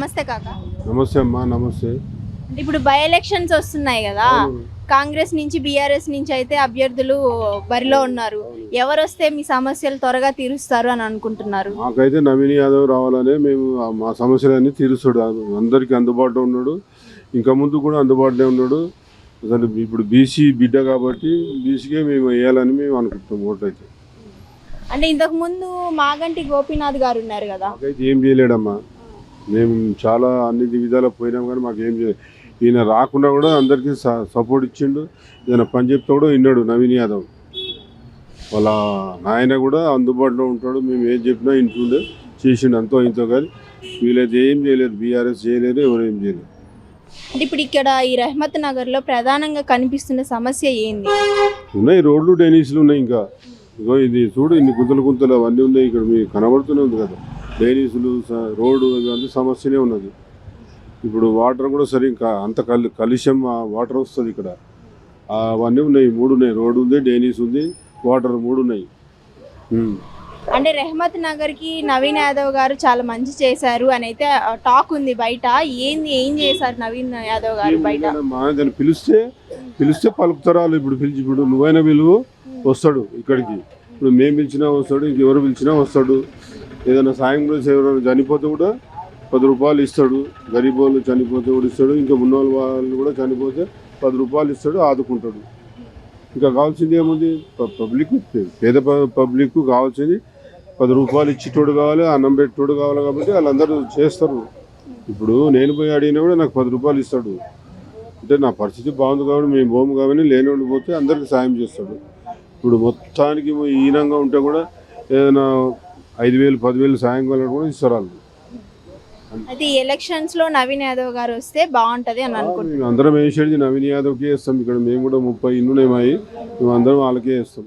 నమస్తే కాక. నమస్తే అమ్మా నమస్తే. అంటే ఇప్పుడు బై ఎలక్షన్స్ వస్తున్నాయి కదా. కాంగ్రెస్ నుంచి బీఆర్ఎస్ నుంచి అయితే అభ్యర్థులు బరిలో ఉన్నారు. ఎవరు వస్తే మీ సమస్యలు త్వరగా తీరుస్తారు అని అనుకుంటున్నారు? మాకైతే నవీన్ యాదవ్ రావాలనే మేము మా సమస్యలన్నీ తీరుస్తాడు. అందరికీ అందుబాటులో ఉన్నాడు. ఇంకా ముందు కూడా అందుబాటులో ఉన్నాడు. అసలు ఇప్పుడు బీసీ బిడ్డ కాబట్టి బీసీకే మేము వేయాలని మేము అనుకుంటాం ఓట్లయితే. అంటే ఇంతకు ముందు మాగంటి గోపీనాథ్ గారు ఉన్నారు కదా. ఏం చేయలేడమ్మా. మేము చాలా అన్ని విధాలు పోయినాం కానీ మాకు ఏం చేయలేదు. ఈయన రాకుండా కూడా అందరికీ స- సపోర్ట్ ఇచ్చిండు. ఏదైనా పని చెప్తే కూడా విన్నాడు నవీన్ యాదవ్. వాళ్ళ నాయన కూడా అందుబాటులో ఉంటాడు. మేము ఏం చెప్పినా ఇంటుండే చేసిండు అంతో ఇంతో కానీ. వీళ్ళైతే ఏం చేయలేరు. బీఆర్ఎస్ చేయలేరు ఎవరు ఏం చేయలేరు. అంటే ఇప్పుడు ఇక్కడ ఈ రెహమత్ నగర్లో ప్రధానంగా కనిపిస్తున్న సమస్య ఏంది? ఉన్నాయి. రోడ్లు డైనీస్లు ఉన్నాయి ఇంకా. ఇగో ఇది చూడు ఇన్ని గుంతలు గుంతలు అవన్నీ ఉన్నాయి. ఇక్కడ మీకు కనబడుతూనే ఉంది కదా. డైనీసులు స- రోడ్డు ఇవన్నీ సమస్యనే ఉన్నది. ఇప్పుడు వాటర్ కూడా సరిగ్గా అంత కలు కలుష్యం వాటర్ వస్తుంది ఇక్కడ. అవన్నీ ఉన్నాయి మూడు ఉన్నాయి. రోడ్డు ఉంది డైనీస్ ఉంది వాటర్ మూడు ఉన్నాయి. అంటే రెహమత్ నగర్కి నవీన్ యాదవ్ గారు చాలా మంచి చేశారు అని అయితే టాక్ ఉంది బయట. ఏంది ఏం చేశారు నవీన్ యాదవ్ గారు బయట? మా దాన్ని పిలిస్తే పిలిస్తే పలుకుతారు వాళ్ళు ఇప్పుడు పిలిచి ఇప్పుడు నువ్వైనా పిలువు వస్తాడు ఇక్కడికి. ఇప్పుడు మేము పిలిచినా వస్తాడు ఇంకెవరు పిలిచినా వస్తాడు. ఏదైనా సాయం కూడా ఎవరైనా చనిపోతే కూడా పది రూపాయలు ఇస్తాడు. గరీబ్ వాళ్ళు చనిపోతే కూడా ఇస్తాడు. ఇంకా ఉన్న వాళ్ళు కూడా చనిపోతే పది రూపాయలు ఇస్తాడు ఆదుకుంటాడు. ఇంకా కావాల్సింది ఏముంది? ప- పబ్లిక్ పేద ప- పబ్లిక్ కావాల్సింది పది రూపాయలు ఇచ్చేటోడు కావాలి అన్నం పెట్టేటోడు కావాలి కాబట్టి వాళ్ళందరూ చేస్తారు. ఇప్పుడు నేను పోయి అడిగినా కూడా నాకు పది రూపాయలు ఇస్తాడు. అంటే నా పరిస్థితి బాగుంది కాబట్టి మేము భూమి కాబట్టి లేనివాడు పోతే అందరికి సాయం చేస్తాడు. ఇప్పుడు మొత్తానికి ఈనంగా ఉంటే కూడా ఏదైనా ఐదు వేలు పదివేలు సాయం కావాలని కూడా ఇస్తారు వాళ్ళు. ఎలక్షన్స్లో నవీన్ యాదవ్ గారు వస్తే బాగుంటది అని అనుకుంటున్నాను. మేము అందరం వేసేది నవీన్ యాదవ్కి వేస్తాం ఇక్కడ మేము కూడా ముప్పై ఇన్నునేమాయి మేము అందరం వాళ్ళకే వేస్తాం